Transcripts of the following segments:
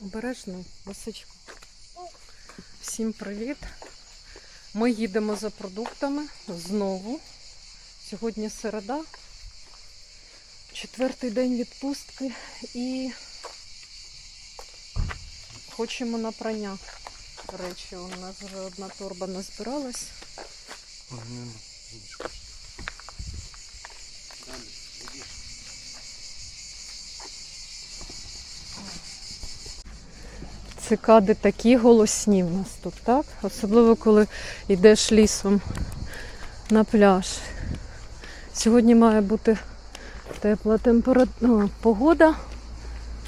Обережно, лисичку. Всім привіт. Ми їдемо за продуктами знову. Сьогодні середа, четвертий день відпустки і хочемо на прання. Речі, у нас вже одна торба назбиралась. Цикади такі голосні в нас тут, так? Особливо, коли йдеш лісом на пляж. Сьогодні має бути тепла температура погода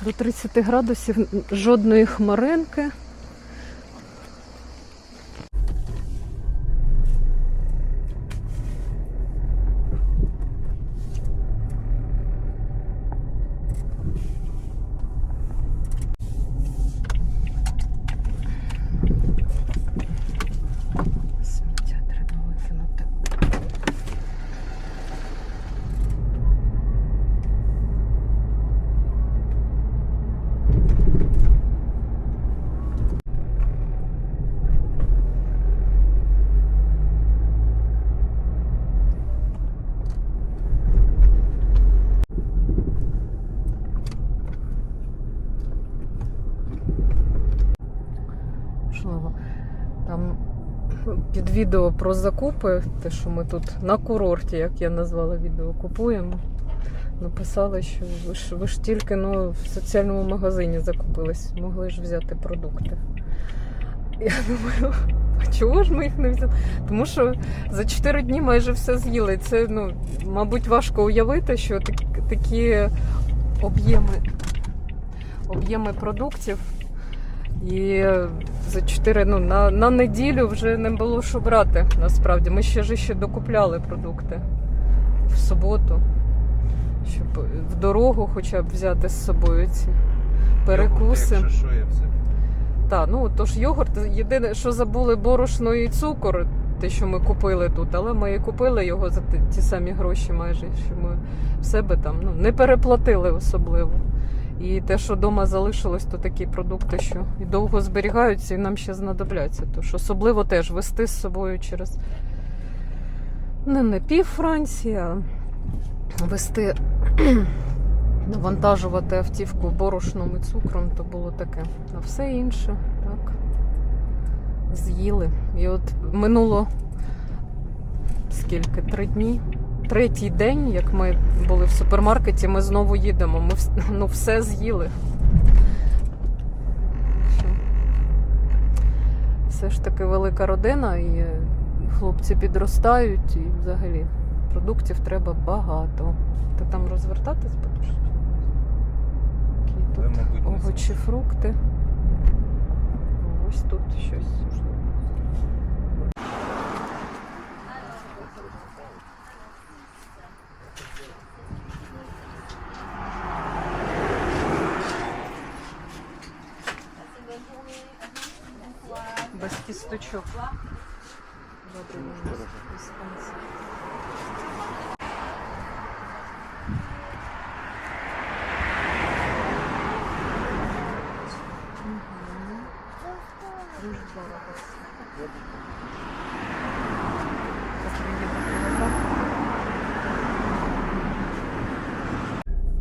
до 30 градусів, жодної хмаринки. Сміття треба викинути. Можливо, там під відео про закупи, те, що ми тут на курорті, як я назвала відео, купуємо. Написали, що ви ж, ви ж тільки ну, в соціальному магазині закупились, могли ж взяти продукти. Я думаю, а чого ж ми їх не взяли? Тому що за 4 дні майже все з'їли. Це, ну, мабуть, важко уявити, що такі, об'єми, об'єми продуктів. І за 4, ну, на, на неділю вже не було що брати, насправді. Ми ще ж ще докупляли продукти в суботу, щоб в дорогу хоча б взяти з собою ці перекуси. Якщо що, я все. Так, ну тож йогурт, єдине, що забули борошно і цукор, те, що ми купили тут, але ми і купили його за ті самі гроші майже, що ми в себе там ну, не переплатили особливо. І те, що вдома залишилось, то такі продукти, що і довго зберігаються і нам ще знадобляться. Тож особливо теж вести з собою через не, не пів Франції, а вести, навантажувати автівку борошном і цукром, то було таке. А все інше, так, з'їли. І от минуло скільки? Три дні. Третій день, як ми були в супермаркеті, ми знову їдемо. Ми ну, все з'їли. Все ж таки велика родина, і хлопці підростають, і взагалі продуктів треба багато. Ти там розвертатись будеш? Які тут овочі, фрукти. Ось тут щось. Без кісточок. Добре, іспанці. Мгм. Дуже дорого.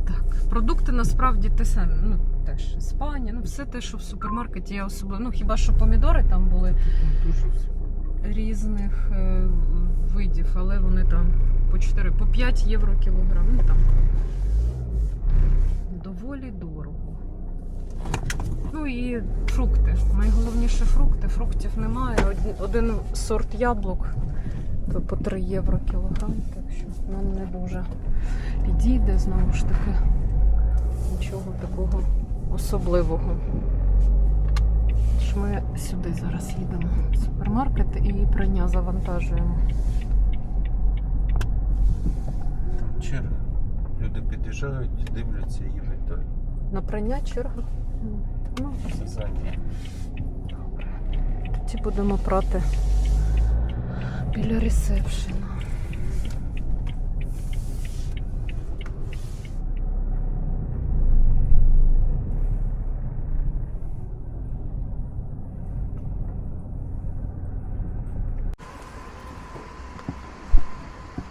Так, продукти насправді те саме. Ну, теж Іспанія, ну все те, що в супермаркеті є особливо. Ну, хіба що помідори там були різних е, видів, але вони там по 4, по 5 євро кілограм. Ну там доволі дорого. Ну і фрукти. Найголовніше фрукти. Фруктів немає. Один, один сорт яблук то по 3 євро кілограм, так що нам не дуже підійде знову ж таки. Нічого такого особливого. Тож ми сюди зараз їдемо в супермаркет і прання завантажуємо. Черга. Люди під'їжджають, дивляться, їдуть далі. На прання черга. Ну, все зайнято. Тоді будемо прати біля ресепшена.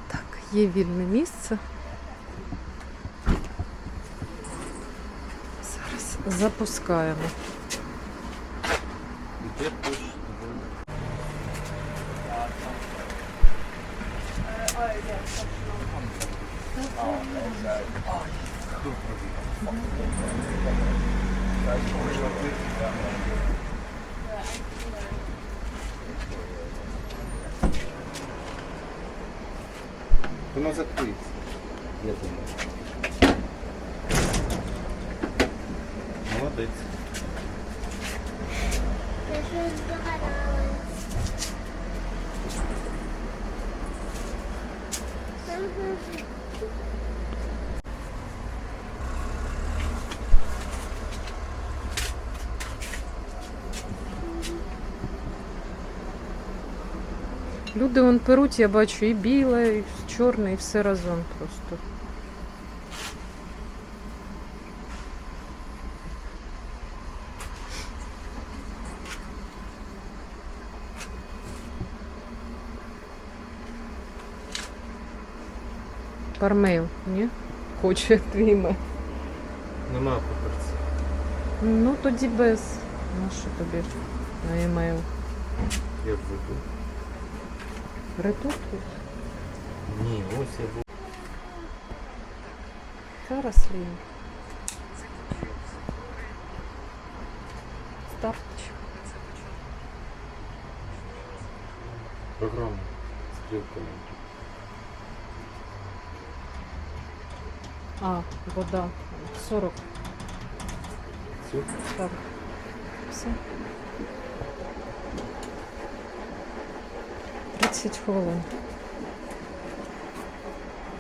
Так, є вільне місце. Запускаємо. Воно закриється. Я думаю. Молодець. Я щось здогадалась. Люди вон перуть, я бачу, і біле, і чорне, і все разом просто. Пармейл, ні? Хоче твій ме. Нема паперця. Ну тоді без. Що тобі на емейл? Я введу. Ретут? Ні, ось я був. Зараз Лін. Старт. Програма. Стрілка. А, вода. 40. Все. Так. Все. 30 хвилин.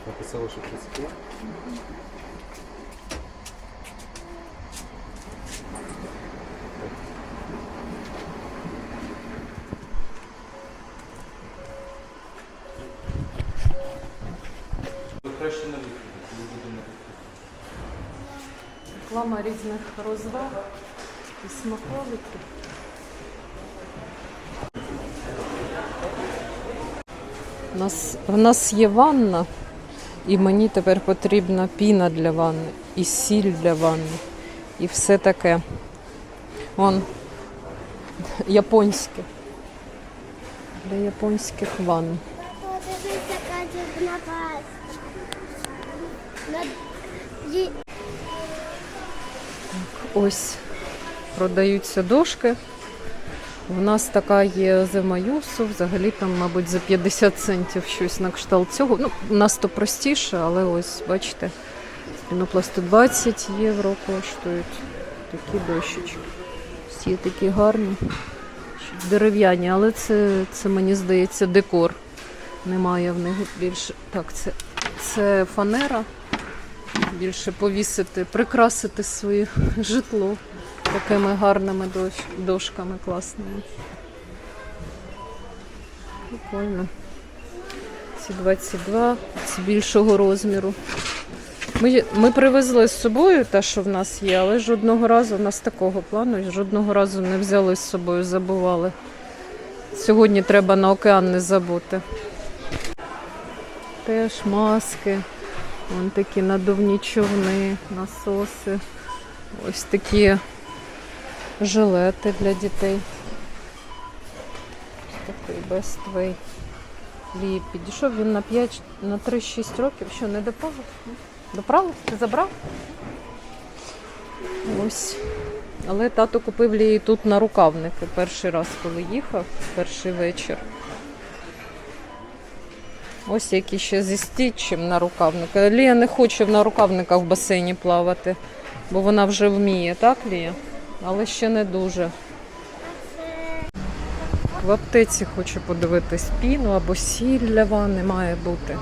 Написала, що 35. Краще на виході, коли буде на. Реклама різних розваг і смаколиків. Нас, в нас є ванна, і мені тепер потрібна піна для ванни, і сіль для ванни, і все таке. Вон японське. Для японських ванн. Ось продаються дошки. У нас така є зимаюсу, взагалі там, мабуть, за 50 центів щось на кшталт цього. Ну, у нас то простіше, але ось, бачите, пінопласту 20 євро коштують такі дощечки. Всі такі гарні, дерев'яні, але це, це мені здається декор. Немає в них більше. Так, це, це фанера. Більше повісити, прикрасити своє житло такими гарними дощ, дошками класними. Прикольно. Ці 22, ці більшого розміру. Ми, ми привезли з собою те, що в нас є, але жодного разу в нас такого плану, жодного разу не взяли з собою, забували. Сьогодні треба на океан не забути. Теж маски. Вон такі надувні човни, насоси. Ось такі жилети для дітей. Ось такий Best Way. Лі підійшов він на 5, на 3-6 років. Що, не доправив? Доправив? Ти забрав? Ось. Але тато купив Лії тут на рукавники перший раз, коли їхав, перший вечір. Ось які ще зі стічем на рукавника. Лія не хоче на рукавниках в басейні плавати, бо вона вже вміє, так, Лія? Але ще не дуже. В аптеці хочу подивитись піну або сіль для має бути.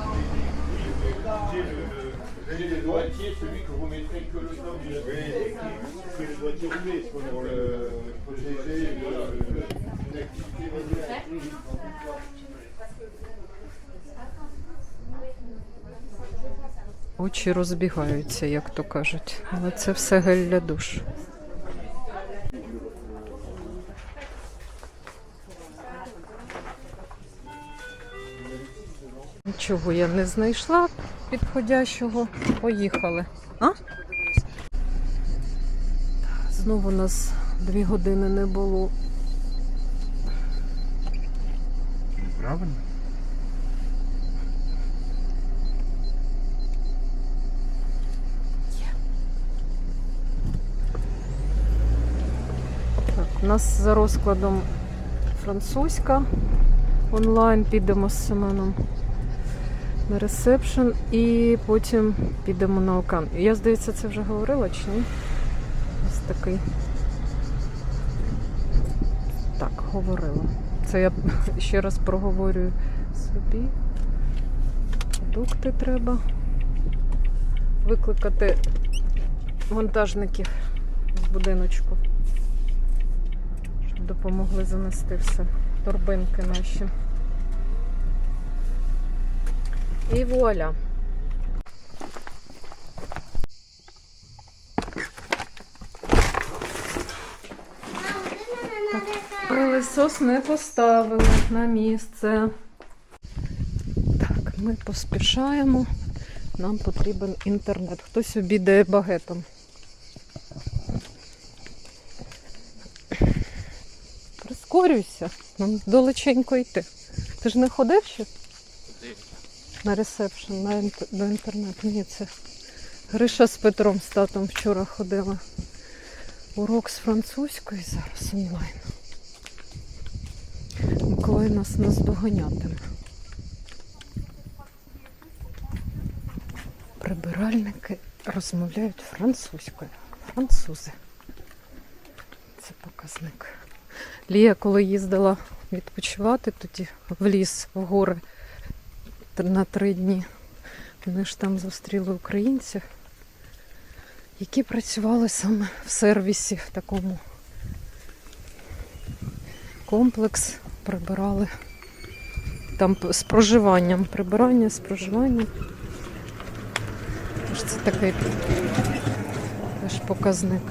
Очі розбігаються, як то кажуть. Але це все гель для душ. Чого я не знайшла підходящого. Поїхали. А? Знову нас дві години не було. Правильно? Так, у нас за розкладом французька онлайн. Підемо з Семеном на ресепшн і потім підемо на окан. Я, здається, це вже говорила чи ні? Ось такий. Так, говорила. Це я ще раз проговорюю собі. Продукти треба. Викликати вантажників з будиночку щоб допомогли занести все. Торбинки наші. І вуаля. Пилисос не поставили на місце. Так, ми поспішаємо. Нам потрібен інтернет. Хтось обідає багетом. Прискорюйся, нам далеченько йти. Ти ж не ходив ще? На ресепшн, на інт- до інтернету. Ні, це Гриша з Петром з татом вчора ходила. Урок з французької зараз онлайн. Миколай нас наздоганятиме. Прибиральники розмовляють французькою. Французи. Це показник. Лія, коли їздила відпочивати тоді в ліс, в гори на три дні, вони ж там зустріли українців, які працювали саме в сервісі в такому комплекс прибирали. Там з проживанням, прибирання з проживанням. Тож це такий теж показник.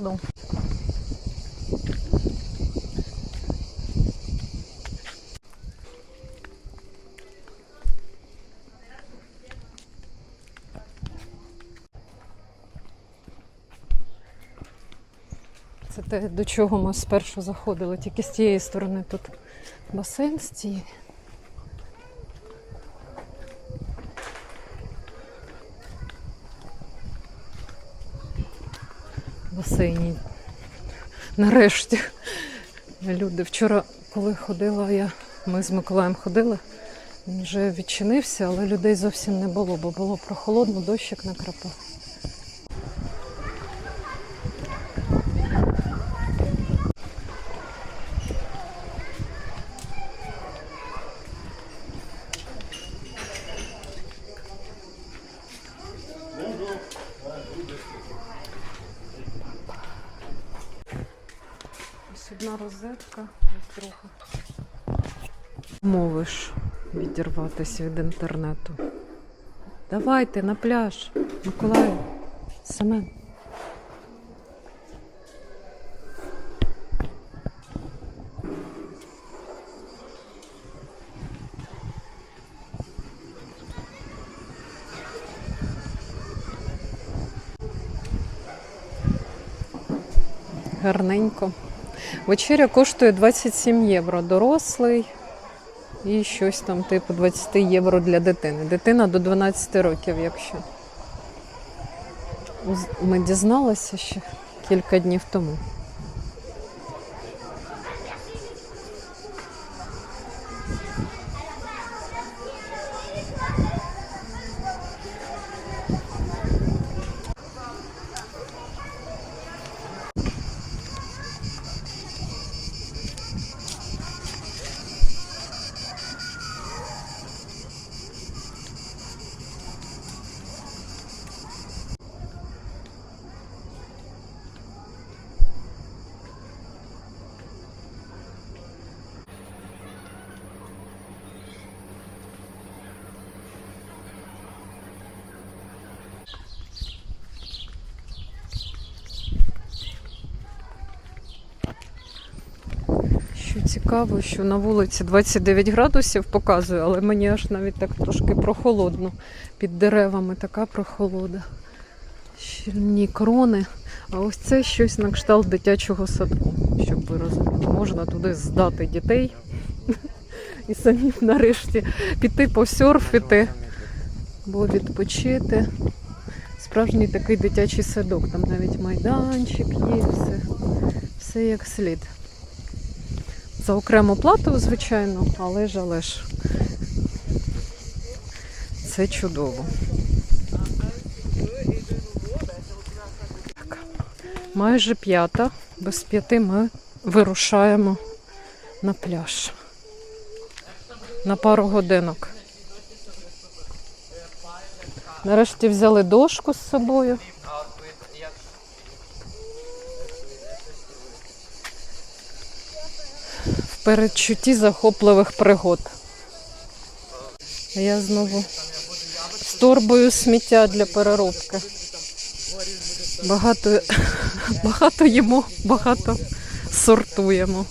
Пардон. Це те, до чого ми спершу заходили, тільки з тієї сторони тут басейн з цієї. Басейні. Нарешті. Люди, вчора, коли ходила я, ми з Миколаєм ходили, він вже відчинився, але людей зовсім не було, бо було прохолодно, дощик накрапав. Ось одна розетка, ось друга. Мовиш відірватися від інтернету. Давайте на пляж, Миколаю, Семен. Вечеря коштує 27 євро. Дорослий і щось там типу 20 євро для дитини. Дитина до 12 років, якщо. Ми дізналися ще кілька днів тому. І цікаво, що на вулиці 29 градусів показує, але мені аж навіть так трошки прохолодно. Під деревами така прохолода. Щільні крони. А ось це щось на кшталт дитячого садку, щоб ви розуміли. Можна туди здати дітей і самі нарешті піти посерфити або відпочити. Справжній такий дитячий садок. Там навіть майданчик є, все, все як слід. За окрему плату, звичайно, але ж, але ж. Це чудово. Так. Майже п'ята. Без п'яти ми вирушаємо на пляж. На пару годинок. Нарешті взяли дошку з собою. Передчутті захопливих пригод. Я знову з торбою сміття для переробки. Багато, багато їмо, багато сортуємо.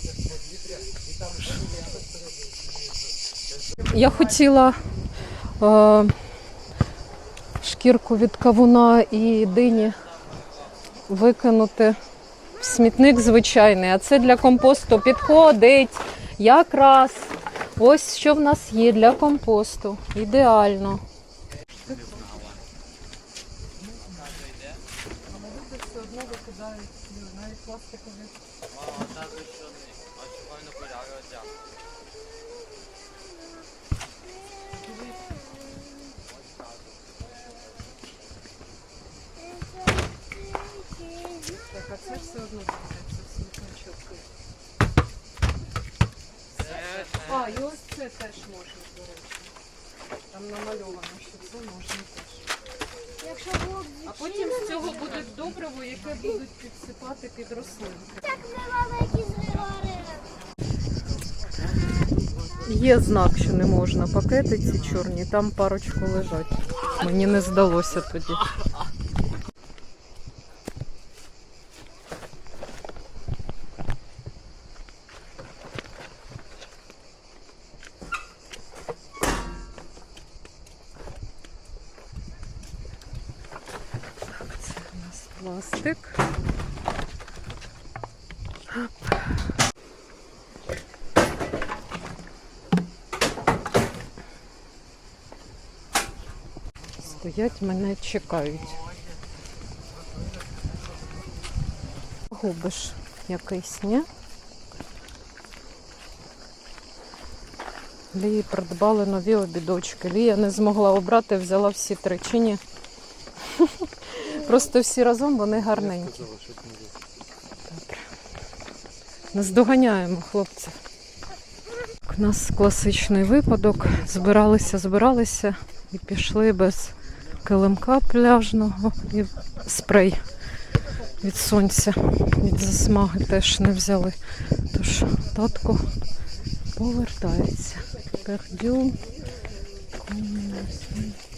Я хотіла е, шкірку від кавуна і дині викинути смітник звичайний, а це для компосту підходить якраз. Ось що в нас є для компосту. Ідеально. Так, це теж можна, до речі. Там намальовано, що це можна теж. Якщо було б А потім з цього буде добриво, яке будуть підсипати під рослинки. так які зривали. Є знак, що не можна. Пакети ці чорні, там парочку лежать. Мені не здалося тоді. Так, це у нас пластик. Стоять, мене чекають. Губиш якийсь, ні? Лії придбали нові обідочки. Лія не змогла обрати, взяла всі три чи ні? Просто всі разом вони гарненькі. Добре. Наздоганяємо хлопців. У нас класичний випадок. Збиралися, збиралися і пішли без килимка пляжного і спрей від сонця, від засмаги теж не взяли. Тож татко повертається. Пердю.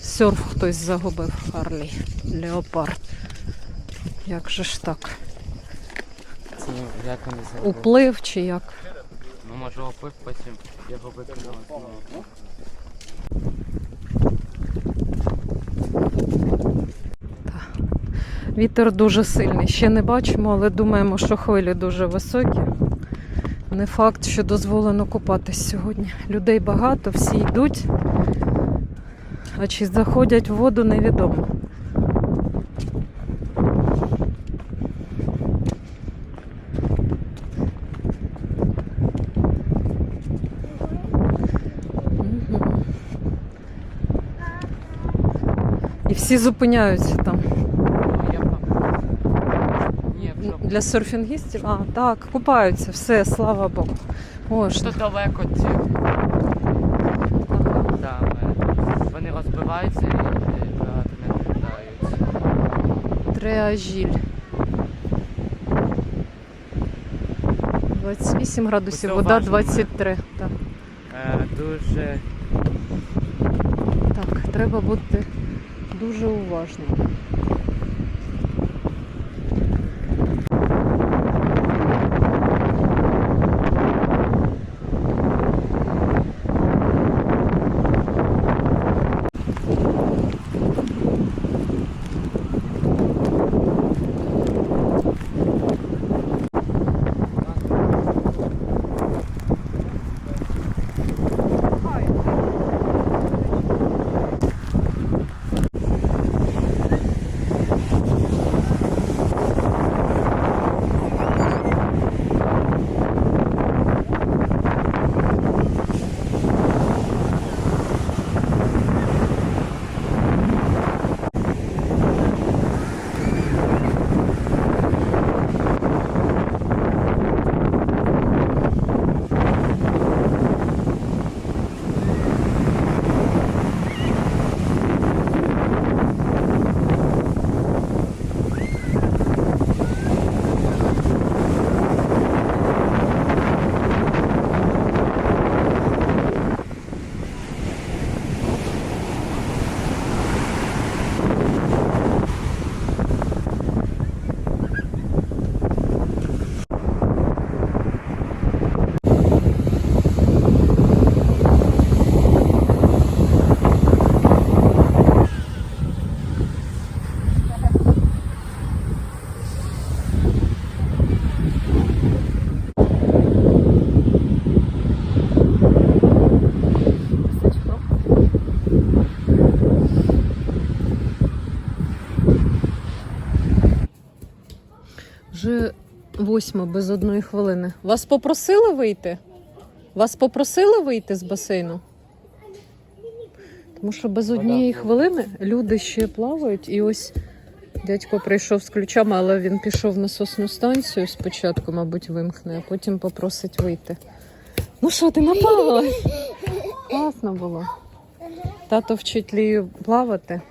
Серф хтось загубив Харлі. Леопард. Як же ж так? Це як вони? Уплив чи як? Ну може опив, потім його викинули Вітер дуже сильний. Ще не бачимо, але думаємо, що хвилі дуже високі. Не факт, що дозволено купатись сьогодні. Людей багато, всі йдуть. А чи заходять в воду, невідомо. І всі зупиняються там. Я пам'ятаю. Ні, вже Для серфінгістів? А, так, купаються, все, слава Богу. Можна. Тут далеко ці. Е, вони розбиваються і е, багато не вкладаються. Треажіль. 28 градусів, вода уважно. 23. Так, Е, Дуже так, треба бути дуже уважним. Восьма без одної хвилини. Вас попросили вийти? Вас попросили вийти з басейну? Тому що без однієї хвилини люди ще плавають, і ось дядько прийшов з ключами, але він пішов на сосну станцію спочатку, мабуть, вимкне, а потім попросить вийти. Ну що, ти наплавала? Класно було. Тато вчить Лію плавати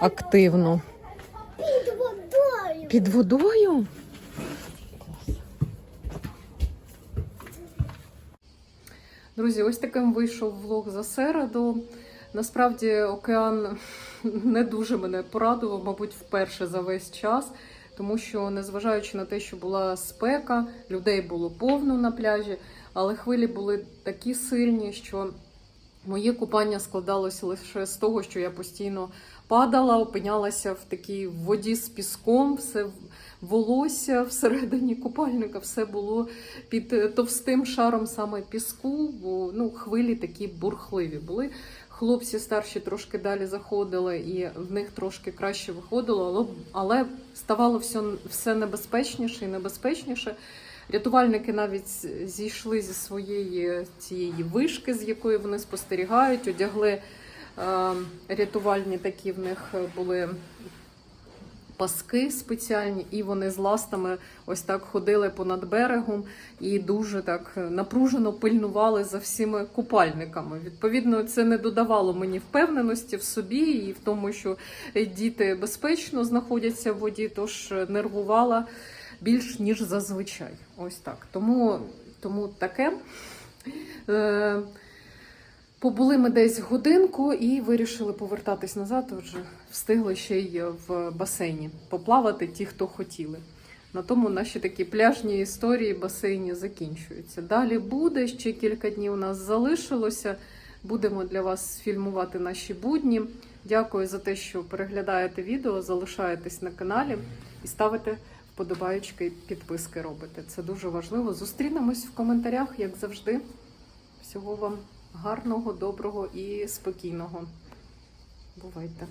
активно. Під водою. Під водою? Друзі, ось таким вийшов влог за середу. Насправді океан не дуже мене порадував, мабуть, вперше за весь час, тому що, незважаючи на те, що була спека, людей було повно на пляжі, але хвилі були такі сильні, що моє купання складалося лише з того, що я постійно падала, опинялася в такій воді з піском, все волосся всередині купальника, все було під е, товстим шаром саме піску, бо ну, хвилі такі бурхливі були. Хлопці старші трошки далі заходили, і в них трошки краще виходило, але, але ставало все, все небезпечніше і небезпечніше. Рятувальники навіть зійшли зі своєї цієї вишки, з якої вони спостерігають, одягли е, рятувальні такі в них були паски спеціальні, і вони з ластами ось так ходили понад берегом і дуже так напружено пильнували за всіми купальниками. Відповідно, це не додавало мені впевненості в собі і в тому, що діти безпечно знаходяться в воді, тож нервувала більш ніж зазвичай. Ось так. Тому, тому таке. Е, Побули ми десь годинку і вирішили повертатись назад. Отже, встигли ще й в басейні поплавати ті, хто хотіли. На тому наші такі пляжні історії басейні закінчуються. Далі буде ще кілька днів у нас залишилося. Будемо для вас фільмувати наші будні. Дякую за те, що переглядаєте відео, залишаєтесь на каналі і ставите вподобаючки, підписки робите. Це дуже важливо. Зустрінемось в коментарях, як завжди. Всього вам гарного, доброго і спокійного. Бувайте!